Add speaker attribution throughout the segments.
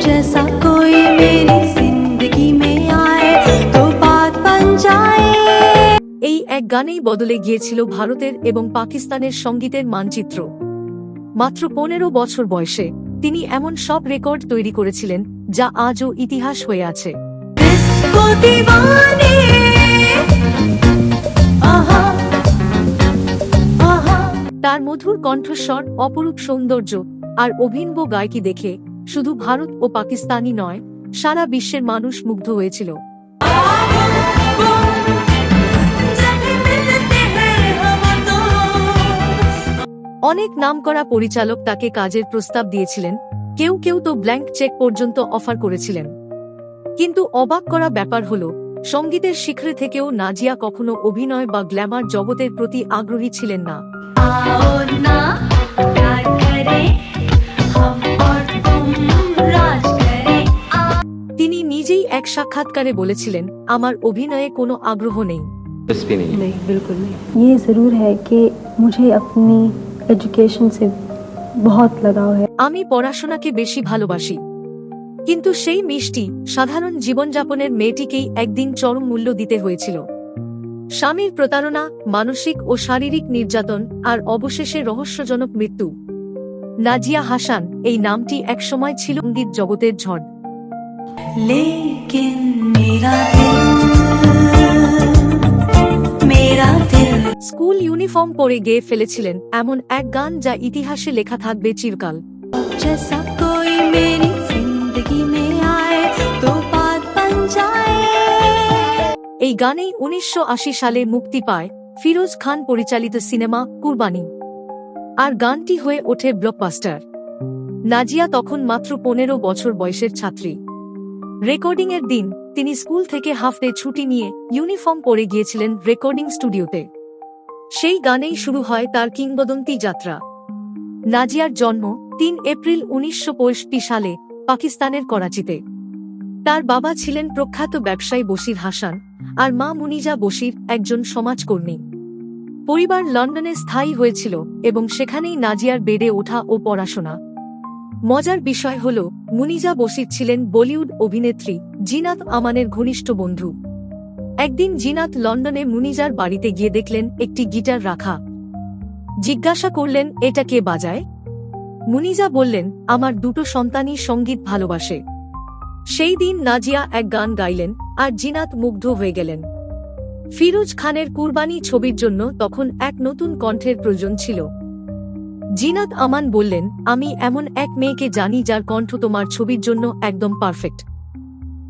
Speaker 1: जैसा कोई मेरी जिंदगी में आए तो बात बन जाए
Speaker 2: এই এক গানেই বদলে গিয়েছিল ভারতের এবং পাকিস্তানের সঙ্গীতের মানচিত্র মাত্র পনেরো বছর বয়সে তিনি এমন সব রেকর্ড তৈরি করেছিলেন যা আজও ইতিহাস হয়ে আছে
Speaker 1: इसको दीवाने आहा आहा
Speaker 2: তার মধুর কণ্ঠস্বর অপরূপ সৌন্দর্য আর অভিনব গায়কি দেখে শুধু ভারত ও পাকিস্তানই নয়, সারা বিশ্বের মানুষ মুগ্ধ হয়েছিল। অনেক নাম করা পরিচালক তাকে কাজের প্রস্তাব দিয়েছিলেন, কেউ কেউ তো ব্ল্যাঙ্ক চেক পর্যন্ত অফার করেছিলেন। কিন্তু অবাক করা ব্যাপার হল, সঙ্গীতের শিখরে থেকেও নাজিয়া কখনো অভিনয় বা গ্ল্যামার জগতের প্রতি আগ্রহী ছিলেন না। এক সাক্ষাৎকারে বলেছিলেন আমার অভিনয়ে কোনো আগ্রহ নেই
Speaker 3: दिलचस्पी नहीं है
Speaker 4: नहीं बिल्कुल नहीं ये ज़रूर है कि मुझे अपनी एजुकेशन से बहुत लगाव है
Speaker 2: আমি পড়াশোনাকে বেশি ভালোবাসি কিন্তু সেই মিষ্টি সাধারণ জীবনযাপনের মেয়েটিকেই একদিন চরম মূল্য দিতে হয়েছিল স্বামীর প্রতারণা মানসিক ও শারীরিক নির্যাতন আর অবশেষে রহস্যজনক মৃত্যু নাজিয়া হাসান এই নামটি একসময় ছিল সঙ্গীত জগতের ঝড়
Speaker 1: लेकिन मेरा दिल मेरा दिल
Speaker 2: স্কুল ইউনিফর্ম পরে গেয়ে ফেলেছিলেন এমন এক গান যা ইতিহাসে লেখা থাকবে চিরকাল
Speaker 1: जैसा कोई मेरी जिंदगी में आए तो बात बन जाए
Speaker 2: এই গানেই উনিশশো সালে মুক্তি পায় ফিরোজ খান পরিচালিত সিনেমা কুরবানি আর গানটি হয়ে ওঠে ব্লকবাস্টার নাজিয়া তখন মাত্র পনেরো বছর বয়সের ছাত্রী রেকর্ডিং এর দিন, তিনি স্কুল থেকে হাফ ডে ছুটি নিয়ে ইউনিফর্ম পরে গিয়েছিলেন রেকর্ডিং স্টুডিওতে। সেই গানেই শুরু হয় তার কিংবদন্তি যাত্রা। নাজিয়ার জন্ম তিন এপ্রিল উনিশশো পঁয়ষট্টি সালে পাকিস্তানের করাচিতে। তার বাবা ছিলেন প্রখ্যাত ব্যবসায়ী বশির হাসান আর মা মুনিজা বশির একজন সমাজকর্মী। পরিবার লন্ডনে স্থায়ী হয়েছিল এবং সেখানেই নাজিয়ার বেড়ে ওঠা ও পড়াশোনা। মজার বিষয় হল, মুনিজা বশির ছিলেন বলিউড অভিনেত্রী জিনাত আমানের ঘনিষ্ঠ বন্ধু। একদিন জিনাত লন্ডনে মুনিজার বাড়িতে গিয়ে দেখলেন একটি গিটার রাখা। জিজ্ঞাসা করলেন, এটা কে বাজায়? মুনিজা বললেন, আমার দুটো সন্তানই সংগীত ভালোবাসে। সেই দিন নাজিয়া এক গান গাইলেন আর জিনাত মুগ্ধ হয়ে গেলেন। ফিরোজ খানের কুরবানি ছবির জন্য তখন এক নতুন কণ্ঠের প্রয়োজন ছিল। জিনাত আমান বললেন, আমি এমন এক মেয়েকে জানি যার কণ্ঠ তোমার ছবির জন্য একদম পারফেক্ট।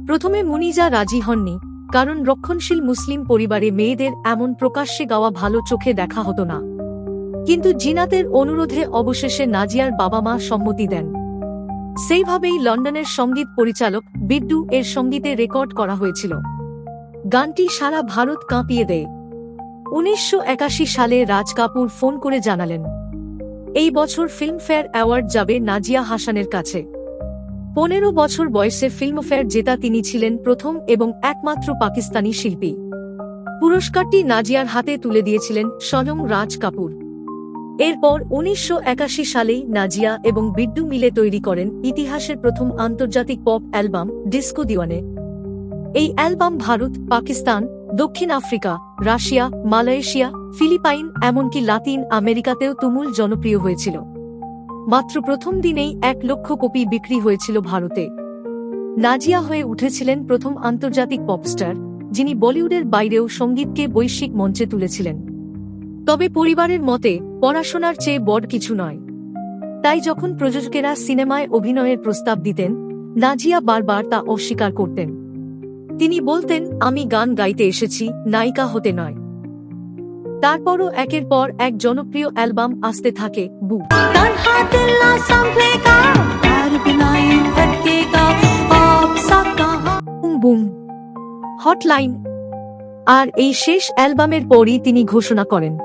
Speaker 2: প্রথমে মুনিজা রাজি হননি, কারণ রক্ষণশীল মুসলিম পরিবারে মেয়েদের এমন প্রকাশ্যে গাওয়া ভালো চোখে দেখা হতো না। কিন্তু জিনাতের অনুরোধে অবশেষে নাজিয়ার বাবা মা সম্মতি দেন। সেইভাবেই লন্ডনের সংগীত পরিচালক বিড্ডু এর সঙ্গীতে রেকর্ড করা হয়েছিল। গানটি সারা ভারত কাঁপিয়ে দেয়। উনিশশো একাশি সালে রাজ কাপুর ফোন করে জানালেন এই বছর ফিল্মফেয়ার অ্যাওয়ার্ড যাবে নাজিয়া হাসানের কাছে। পনেরো বছর বয়সে ফিল্মফেয়ার জেতা তিনি ছিলেন প্রথম এবং একমাত্র পাকিস্তানি শিল্পী। পুরস্কারটি নাজিয়ার হাতে তুলে দিয়েছিলেন স্বয়ং রাজ কাপুর। এরপর উনিশশো একাশি সালেই নাজিয়া এবং বিড্ডু মিলে তৈরি করেন ইতিহাসের প্রথম আন্তর্জাতিক পপ অ্যালবাম ডিস্কো দিওয়ানে। এই অ্যালবাম ভারত, পাকিস্তান, দক্ষিণ আফ্রিকা, রাশিয়া, মালয়েশিয়া ফিলিপাইন, এমনকি লাতিন আমেরিকাতেও তুমুল জনপ্রিয় হয়েছিল। মাত্র প্রথম দিনেই এক লক্ষ কপি বিক্রি হয়েছিল ভারতে। নাজিয়া হয়ে উঠেছিলেন প্রথম আন্তর্জাতিক পপস্টার, যিনি বলিউডের বাইরেও সঙ্গীতকে বৈশ্বিক মঞ্চে তুলেছিলেন। তবে পরিবারের মতে, পড়াশোনার চেয়ে বড় কিছু নয়। তাই যখন প্রযোজকেরা সিনেমায় অভিনয়ের প্রস্তাব দিতেন, নাজিয়া বারবার তা অস্বীকার করতেন। তিনি বলতেন, আমি গান গাইতে এসেছি, নায়িকা হতে নয়। তারপরও একের পর এক জনপ্রিয় অ্যালবাম আসতে থাকে বু। Broom hotline. আর এই শেষ অ্যালবামের পরই তিনি ঘোষণা করেন।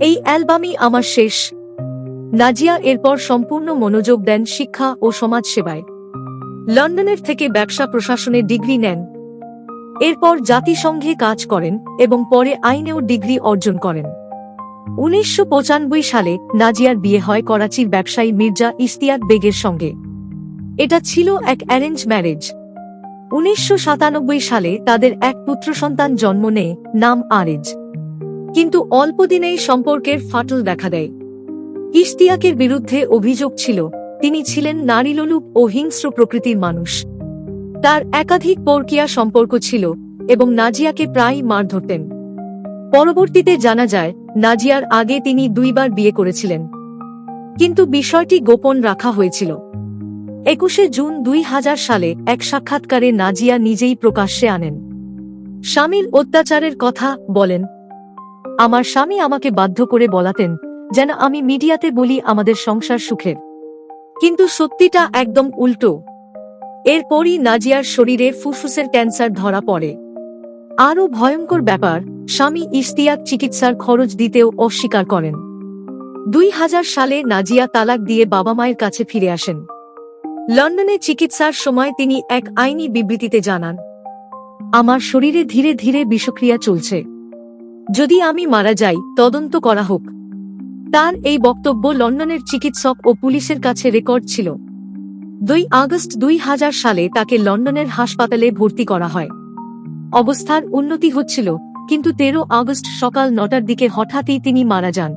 Speaker 2: এই অ্যালবামই আমার শেষ। নাজিয়া এরপর সম্পূর্ণ মনোযোগ দেন শিক্ষা ও সমাজ সেবায় লন্ডনের থেকে ব্যবসা প্রশাসনে ডিগ্রি নেন। এরপর জাতিসংঘে কাজ করেন এবং পরে আইনেও ডিগ্রি অর্জন করেন। উনিশশো পঁচানব্বই সালে নাজিয়ার বিয়ে হয় করাচির ব্যবসায়ী মির্জা ইশতিয়াক বেগের সঙ্গে। এটা ছিল এক অ্যারেঞ্জ ম্যারেজ। উনিশশো সাতানব্বই সালে তাদের এক পুত্র সন্তান জন্ম নেয়, নাম আরেজ। কিন্তু অল্প দিনেই সম্পর্কের ফাটল দেখা দেয়। ইশতিয়াকের বিরুদ্ধে অভিযোগ ছিল, তিনি ছিলেন নারীলোলুপ ও হিংস্র প্রকৃতির মানুষ। তার একাধিক পরকিয়া সম্পর্ক ছিল এবং নাজিয়াকে প্রায়ই মার ধরতেন। পরবর্তীতে জানা যায়, নাজিয়ার আগে তিনি দুইবার বিয়ে করেছিলেন। কিন্তু বিষয়টি গোপন রাখা হয়েছিল। একুশে জুন দুই হাজার সালে এক সাক্ষাৎকারে নাজিয়া নিজেই প্রকাশ্যে আনেন। স্বামীর অত্যাচারের কথা বলেন, আমার স্বামী আমাকে বাধ্য করে বলাতেন যেন আমি মিডিয়াতে বলি আমাদের সংসার সুখের। কিন্তু সত্যিটা একদম উল্টো। এরপরই নাজিয়ার শরীরে ফুসফুসের ক্যান্সার ধরা পড়ে। আরও ভয়ঙ্কর ব্যাপার, স্বামী ইশতিয়াক চিকিৎসার খরচ দিতেও অস্বীকার করেন। দুই হাজার সালে নাজিয়া তালাক দিয়ে বাবা মায়ের কাছে ফিরে আসেন। লন্ডনে চিকিৎসার সময় তিনি এক আইনি বিবৃতিতে জানান, আমার শরীরে ধীরে ধীরে বিষক্রিয়া চলছে। যদি আমি মারা যাই, তদন্ত করা হোক। তার এই বক্তব্য লন্ডনের চিকিৎসক ও পুলিশের কাছে রেকর্ড ছিল। দুই আগস্ট দুই হাজার সালে তাকে লন্ডনের হাসপাতালে ভর্তি করা হয়। অবস্থার উন্নতি হচ্ছিল, কিন্তু তেরো আগস্ট সকাল নটার দিকে হঠাৎই তিনি মারা যান।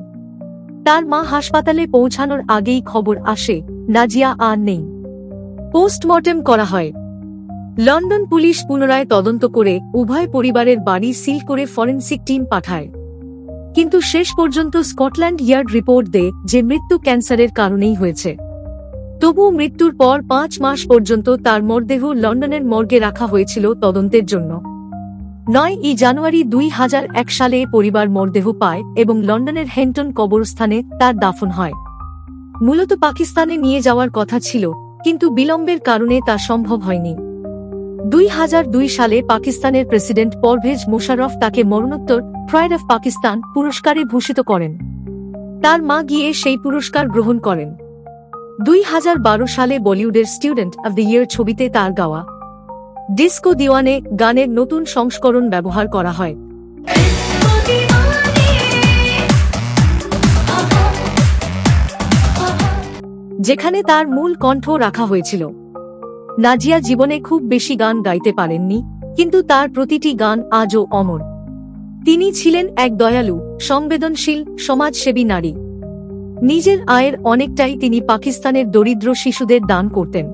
Speaker 2: তার মা হাসপাতালে পৌঁছানোর আগেই খবর আসে, নাজিয়া আর নেই। পোস্টমর্টেম করা হয়। লন্ডন পুলিশ পুনরায় তদন্ত করে উভয় পরিবারের বাড়ি সিল করে ফরেন্সিক টিম পাঠায়। কিন্তু শেষ পর্যন্ত স্কটল্যান্ড ইয়ার্ড রিপোর্ট দেয় যে মৃত্যু ক্যান্সারের কারণেই হয়েছে। তবুও মৃত্যুর পর পাঁচ মাস পর্যন্ত তার মরদেহ লন্ডনের মর্গে রাখা হয়েছিল তদন্তের জন্য। নয় ই জানুয়ারি দুই হাজার এক সালে পরিবার মরদেহ পায় এবং লন্ডনের হেন্টন কবরস্থানে তার দাফন হয়। মূলত পাকিস্তানে নিয়ে যাওয়ার কথা ছিল, কিন্তু বিলম্বের কারণে তা সম্ভব হয়নি। দুই হাজার দুই সালে পাকিস্তানের প্রেসিডেন্ট পরভেজ মোশাররফ তাকে মরণোত্তর প্রাইড অফ পাকিস্তান পুরস্কারে ভূষিত করেন। তার মা গিয়ে সেই পুরস্কার গ্রহণ করেন। দুই হাজার বারো সালে বলিউডের স্টুডেন্ট অব দ্য ইয়ার ছবিতে তার গাওয়া ডিস্কো দিওয়ানে গানের নতুন সংস্করণ ব্যবহার করা হয়। যেখানে তার মূল কণ্ঠ রাখা হয়েছিল। নাজিয়া জীবনে খুব বেশি গান গাইতে পারেননি, কিন্তু তার প্রতিটি গান আজও অমর। তিনি ছিলেন এক দয়ালু, সংবেদনশীল, সমাজসেবী নারী। নিজের আয়ের অনেকটাই তিনি পাকিস্তানের দরিদ্র শিশুদের দান করতেন।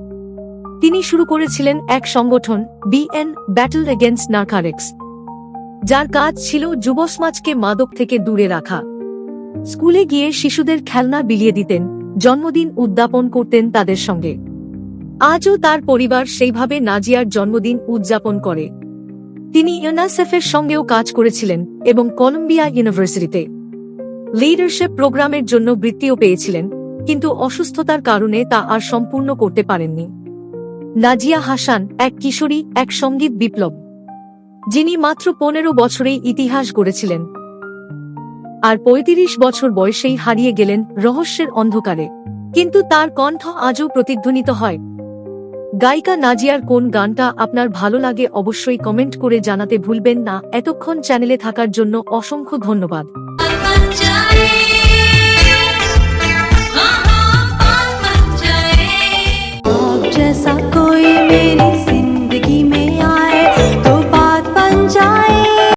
Speaker 2: তিনি শুরু করেছিলেন এক সংগঠন বিএন ব্যাটল এগেনস্ট নার্কারেক্স যার কাজ ছিল যুব সমাজকে মাদক থেকে দূরে রাখা। স্কুলে গিয়ে শিশুদের খেলনা বিলিয়ে দিতেন, জন্মদিন উদ্যাপন করতেন তাদের সঙ্গে। আজও তার পরিবার সেইভাবে নাজিয়ার জন্মদিন উদযাপন করে। তিনি ইউনাসেফের সঙ্গেও কাজ করেছিলেন এবং কলম্বিয়া ইউনিভার্সিটিতে। লিডারশিপ প্রোগ্রামের জন্য বৃত্তিও পেয়েছিলেন, কিন্তু অসুস্থতার কারণে তা আর সম্পূর্ণ করতে পারেননি। নাজিয়া হাসান, এক কিশোরী, এক সংগীত বিপ্লব, যিনি মাত্র পনেরো বছরেই ইতিহাস গড়েছিলেন। আর পঁয়ত্রিশ বছর বয়সেই হারিয়ে গেলেন রহস্যের অন্ধকারে। কিন্তু তার কণ্ঠ আজও প্রতিধ্বনিত হয়। গায়িকা নাজিয়ার কোন গানটা আপনার ভালো লাগে অবশ্যই কমেন্ট করে জানাতে ভুলবেন না। এতক্ষণ চ্যানেলে থাকার জন্য অসংখ্য ধন্যবাদ।
Speaker 1: हाँ हाँ बन जाए आप जैसा कोई मेरी